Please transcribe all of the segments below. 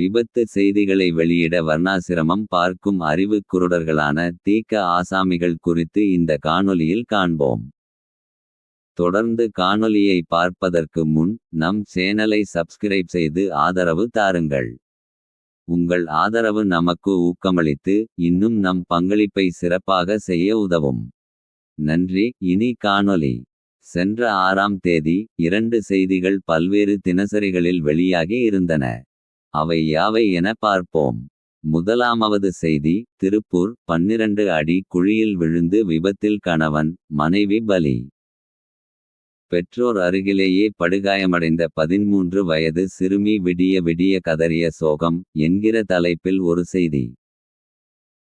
விபத்து செய்திகளை வெளியிட வர்ணாசிரமம் பார்க்கும் அறிவு குருடர்களான தீக்க ஆசாமிகள் குறித்து இந்த காணொலியில் காண்போம். தொடர்ந்து காணொலியை பார்ப்பதற்கு முன் நம் சேனலை சப்ஸ்கிரைப் செய்து ஆதரவு தாருங்கள். உங்கள் ஆதரவு நமக்கு ஊக்கமளித்து இன்னும் நம் பங்களிப்பை சிறப்பாக செய்ய உதவும். நன்றி இனி காணொளி. சென்ற ஆறாம் தேதி இரண்டு செய்திகள் பல்வேறு தினசரிகளில் வெளியாகி இருந்தன. அவை யாவை என பார்ப்போம். முதலாமவது செய்தி திருப்பூர் பன்னிரண்டு அடி குழியில் விழுந்து விபத்தில் கணவன் மனைவி பலி. பெற்றோர் அருகிலேயே படுகாயமடைந்த பதின்மூன்று வயது சிறுமி விடிய விடிய கதறிய சோகம் என்கிற தலைப்பில் ஒரு செய்தி.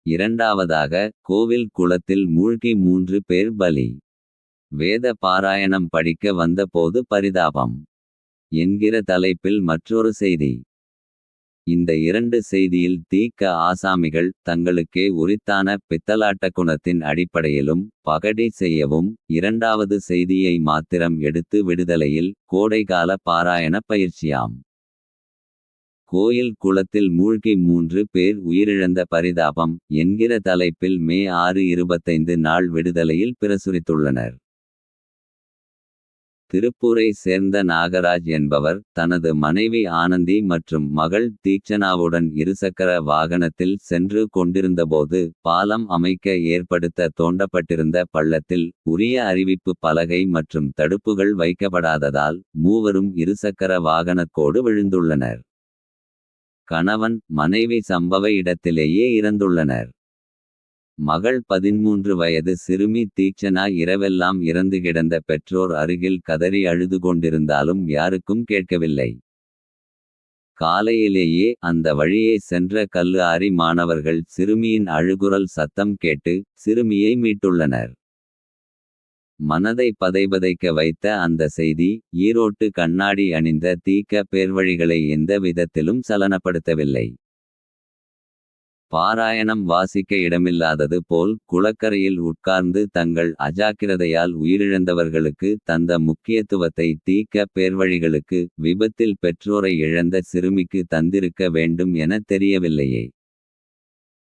இரண்டாவதாக கோவில் குளத்தில் மூழ்கி மூன்று பேர் பலி. வேத பாராயணம் படிக்க வந்தபோது பரிதாபம். என்கிற தலைப்பில் மற்றொரு செய்தி. இந்த இரண்டு செய்தியில் தீக்க ஆசாமிகள் தங்களுக்கே உரித்தான பித்தலாட்ட குணத்தின் அடிப்படையிலும் பகடி செய்யவும். இரண்டாவது செய்தியை மாத்திரம் எடுத்து விடுதலையில் கோடைகால பாராயண பயிற்சியாம். கோயில் குளத்தில் மூழ்கி மூன்று பேர் உயிரிழந்த பரிதாபம் என்கிற தலைப்பில் மே ஆறு இருபத்தைந்து நாள் விடுதலையில் பிரசுரித்துள்ளனர். திருப்பூரை சேர்ந்த நாகராஜ் என்பவர் தனது மனைவி ஆனந்தி மற்றும் மகள் தீக்ஷனாவுடன் இருசக்கர வாகனத்தில் சென்று கொண்டிருந்தபோது பாலம் அமைக்க ஏற்படுத்த தோண்டப்பட்டிருந்த பள்ளத்தில் உரிய அறிவிப்பு பலகை மற்றும் தடுப்புகள் வைக்கப்படாததால் மூவரும் இருசக்கர வாகனக்கோடு விழுந்துள்ளனர். கணவன் மனைவி சம்பவ இடத்திலேயே இறந்துள்ளனர். மகள் பதின்மூன்று வயது சிறுமி தீட்சனா இரவெல்லாம் இறந்து கிடந்த பெற்றோர் அருகில் கதறி அழுது கொண்டிருந்தாலும் யாருக்கும் கேட்கவில்லை. காலையிலேயே அந்த வழியே சென்ற கல்லு ஆரி மாணவர்கள் சிறுமியின் அழுகுரல் சத்தம் கேட்டு சிறுமியை மீட்டுள்ளனர். மனதை பதைபதைக்க வைத்த அந்த செய்தி ஈரோட்டு கண்ணாடி அணிந்த தீக்க பேர்வழிகளை எந்த விதத்திலும் சலனப்படுத்தவில்லை. பாராயணம் வாசிக்க இடமில்லாதது போல் குளக்கரையில் உட்கார்ந்து தங்கள் அஜாக்கிரதையால் உயிரிழந்தவர்களுக்கு தந்த முக்கியத்துவத்தை தீக்க பேர்வழிகளுக்கு விபத்தில் பெற்றோரை இழந்த சிறுமிக்கு தந்திருக்க வேண்டும் என தெரியவில்லையே.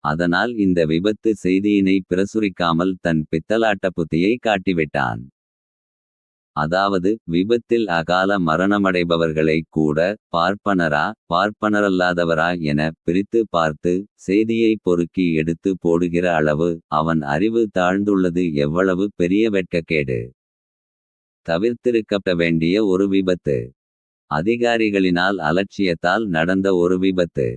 அதனால் இந்த விபத்து செய்தியினை பிரசுரிக்காமல் தன் பித்தலாட்ட புத்தியை காட்டிவிட்டான். அதாவது விபத்தில் அகால மரணமடைபவர்களை கூட பார்ப்பனரா பார்ப்பனரல்லாதவரா என பிரித்து பார்த்து செய்தியை பொறுக்கி எடுத்து போடுகிற அளவு அவன் அறிவு தாழ்ந்துள்ளது எவ்வளவு பெரிய வெட்கக்கேடு. தவிர்த்திருக்கப்பட வேண்டிய ஒரு விபத்து. அதிகாரிகளினால் அலட்சியத்தால் நடந்த ஒரு விபத்து.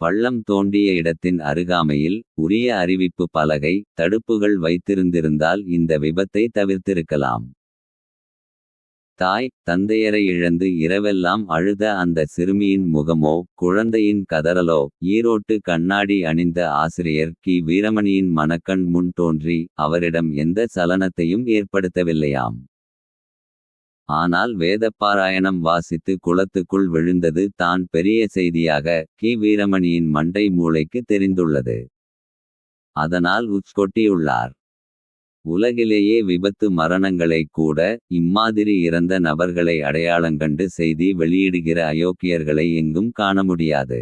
பள்ளம் தோண்டிய இடத்தின் அருகாமையில் உரிய அறிவிப்பு பலகை தடுப்புகள் வைத்திருந்திருந்தால் இந்த விபத்தை தவிர்த்திருக்கலாம். தாய் தந்தையரை இழந்து இரவெல்லாம் அழுத அந்த சிறுமியின் முகமோ குழந்தையின் கதறலோ ஈரோட்டு கண்ணாடி அணிந்த ஆசிரியர் கி வீரமணியின் மனக்கண் முன் தோன்றி அவரிடம் எந்த சலனத்தையும் ஏற்படுத்தவில்லையாம். ஆனால் வேதப்பாராயணம் வாசித்து குளத்துக்குள் விழுந்தது தான் பெரிய செய்தியாக கி வீரமணியின் மண்டை மூளைக்கு தெரிந்துள்ளது. அதனால் உச்கொட்டியுள்ளார். உலகிலேயே விபத்து மரணங்களை கூட இம்மாதிரி இறந்த நபர்களை அடையாளங்கண்டு செய்தி வெளியிடுகிற அயோக்கியர்களை எங்கும் காண முடியாது.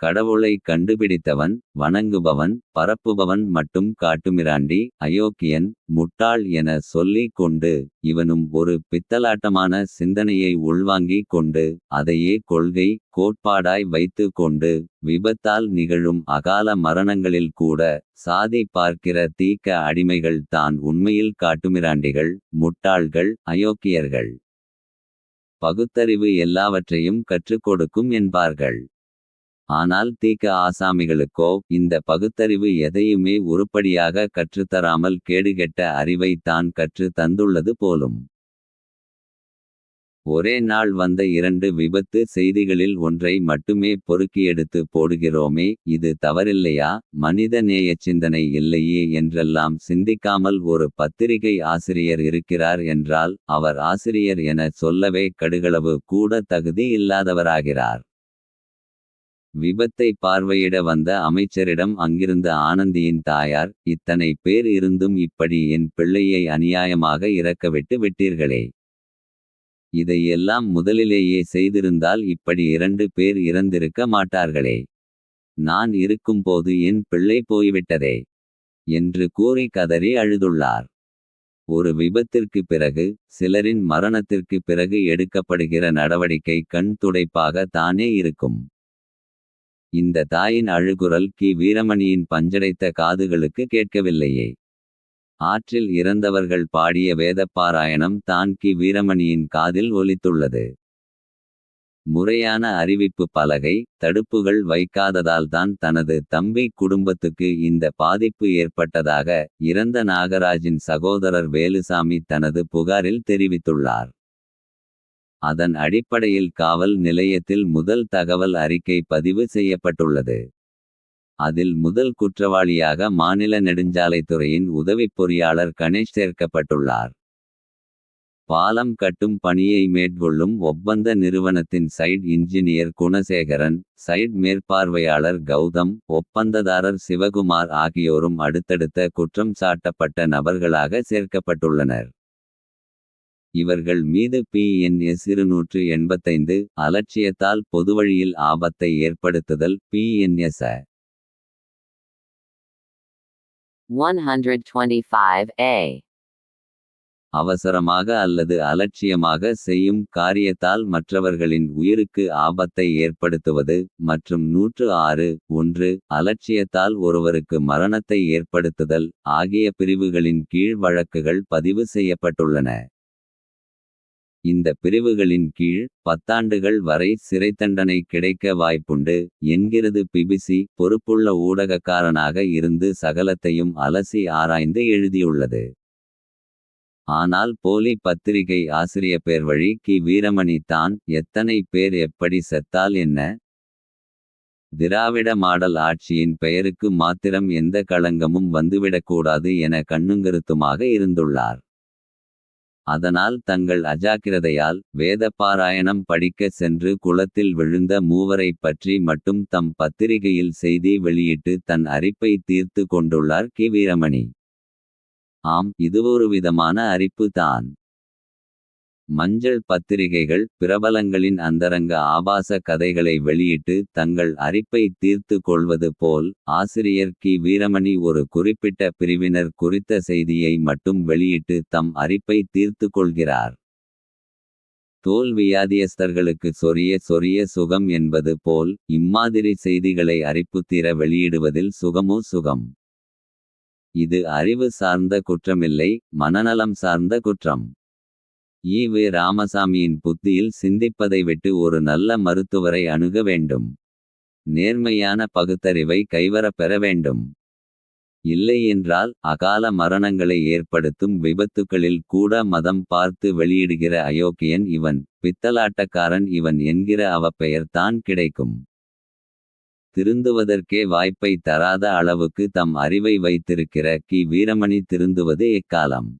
கடவுளை கண்டுபிடித்தவன் வணங்குபவன் பரப்புபவன் மட்டும் காட்டுமிராண்டி அயோக்கியன் முட்டாள் என சொல்லிக் கொண்டு இவனும் ஒரு பித்தலாட்டமான சிந்தனையை உள்வாங்கிக் கொண்டு அதையே கொள்கை கோட்பாடாய் வைத்து கொண்டு விபத்தால் நிகழும் அகால மரணங்களில் கூட சாதி பார்க்கிற தீக்க அடிமைகள் தான் உண்மையில் காட்டுமிராண்டிகள் முட்டாள்கள் அயோக்கியர்கள். பகுத்தறிவு எல்லாவற்றையும் கற்றுக் கொடுக்கும் என்பார்கள். ஆனால் தீக்க ஆசாமிகளுக்கோ இந்த பகுத்தறிவு எதையுமே உருப்படியாக கற்றுத்தராமல் கேடுகெட்ட அறிவை தான் கற்று தந்துள்ளது போலும். ஒரே நாள் வந்த இரண்டு விபத்து செய்திகளில் ஒன்றை மட்டுமே பொறுக்கியெடுத்து போடுகிறோமே இது தவறில்லையா மனித நேய சிந்தனை இல்லையே என்றெல்லாம் சிந்திக்காமல் ஒரு பத்திரிகை ஆசிரியர் இருக்கிறார் என்றால் அவர் ஆசிரியர் என சொல்லவே கடுகளவு கூட தகுதி இல்லாதவராகிறார். விபத்தை பார்வையிட வந்த அமைச்சரிடம் அங்கிருந்த ஆனந்தியின் தாயார் இத்தனை பேர் இருந்தும் இப்படி என் பிள்ளையை அநியாயமாக இறக்கவிட்டு விட்டீர்களே. இதையெல்லாம் முதலிலேயே செய்திருந்தால் இப்படி இரண்டு பேர் இறந்திருக்க மாட்டார்களே. நான் இருக்கும்போது என் பிள்ளை போய்விட்டதே. என்று கூறி கதறி அழுதுள்ளார். ஒரு விபத்திற்கு பிறகு சிலரின் மரணத்திற்கு பிறகு எடுக்கப்படுகிற நடவடிக்கை கண் துடைப்பாக தானே இருக்கும். இந்த தாயின் அழுகுரல் கி வீரமணியின் பஞ்சடைத்த காதுகளுக்கு கேட்கவில்லையே. ஆற்றில் இறந்தவர்கள் பாடிய வேதப்பாராயணம் தான் கி வீரமணியின் காதில் ஒலித்துள்ளது. முறையான அறிவிப்பு பலகை தடுப்புகள் வைக்காததால்தான் தனது தம்பி குடும்பத்துக்கு இந்த பாதிப்பு ஏற்பட்டதாக. இறந்த நாகராஜின் சகோதரர் வேலுசாமி தனது புகாரில் தெரிவித்துள்ளார். அதன் அடிப்படையில் காவல் நிலையத்தில் முதல் தகவல் அறிக்கை பதிவு செய்யப்பட்டுள்ளது. அதில் முதல் குற்றவாளியாக மாநில நெடுஞ்சாலைத்துறையின் உதவிப் பொறியாளர் கணேஷ் சேர்க்கப்பட்டுள்ளார். பாலம் கட்டும் பணியை மேற்கொள்ளும் ஒப்பந்த நிறுவனத்தின் சைட் இன்ஜினியர் குணசேகரன். சைட் மேற்பார்வையாளர் கௌதம் ஒப்பந்ததாரர் சிவகுமார் ஆகியோரும் அடுத்தடுத்த குற்றம் சாட்டப்பட்ட நபர்களாக சேர்க்கப்பட்டுள்ளனர். இவர்கள் மீது பி என் எஸ் இருநூற்று எண்பத்தைந்து அலட்சியத்தால் பொதுவழியில் ஆபத்தை ஏற்படுத்துதல் பி என் எஸ் 125A. அவசரமாக அல்லது அலட்சியமாக செய்யும் காரியத்தால் மற்றவர்களின் உயிருக்கு ஆபத்தை ஏற்படுத்துவது. மற்றும் நூற்று ஆறு ஒன்று அலட்சியத்தால் ஒருவருக்கு மரணத்தை ஏற்படுத்துதல். ஆகிய பிரிவுகளின் கீழ் வழக்குகள் பதிவு செய்யப்பட்டுள்ளன. இந்த பிரிவுகளின் கீழ் பத்தாண்டுகள் வரை சிறைத்தண்டனை கிடைக்க வாய்ப்புண்டு. என்கிறது பிபிசி பொறுப்புள்ள ஊடகக்காரனாக இருந்து சகலத்தையும் அலசி ஆராய்ந்து எழுதியுள்ளது. ஆனால் போலி பத்திரிகை ஆசிரிய பேர் வழி கி வீரமணி தான் எத்தனை பேர் எப்படி செத்தால் என்ன. திராவிட மாடல் ஆட்சியின் பெயருக்கு மாத்திரம் எந்த களங்கமும் வந்துவிடக்கூடாது என கண்ணுங்கருத்துமாக இருந்துள்ளார். அதனால் தங்கள் அஜாக்கிரதையால் வேத பாராயணம் படிக்க சென்று குளத்தில் விழுந்த மூவரைப் பற்றி மட்டும் தம் பத்திரிகையில் செய்தி வெளியிட்டு தன் அரிப்பை தீர்த்து கொண்டுள்ளார் கி வீரமணி. ஆம் இதுவொருவிதமான அரிப்பு தான். மஞ்சள் பத்திரிகைகள் பிரபலங்களின் அந்தரங்க ஆபாச கதைகளை வெளியிட்டு தங்கள் அரிப்பை தீர்த்து கொள்வது போல். ஆசிரியர் கி வீரமணி ஒரு குறிப்பிட்ட பிரிவினர் குறித்த செய்தியை மட்டும் வெளியிட்டு தம் அரிப்பை தீர்த்து கொள்கிறார். தோல் வியாதியஸ்தர்களுக்கு சொரிய சொரிய சுகம் என்பது போல். இம்மாதிரி செய்திகளை அரிப்புத்தீர வெளியிடுவதில் சுகமோ சுகம். இது அறிவு சார்ந்த குற்றமில்லை மனநலம் சார்ந்த குற்றம். ஈ. வே ராமசாமியின் புத்தியில் சிந்திப்பதை விட்டு ஒரு நல்ல மருத்துவரை அணுக வேண்டும். நேர்மையான பகுத்தறிவை கைவரப் பெற வேண்டும். இல்லையென்றால் அகால மரணங்களை ஏற்படுத்தும் விபத்துக்களில் கூட மதம் பார்த்து வெளியிடுகிற அயோக்கியன் இவன். பித்தலாட்டக்காரன் இவன் என்கிற அவப்பெயர் தான் கிடைக்கும். திருந்துவதற்கே வாய்ப்பை தராத அளவுக்கு தம் அறிவை வைத்திருக்கிற கி வீரமணி திருந்துவது எக்காலம்.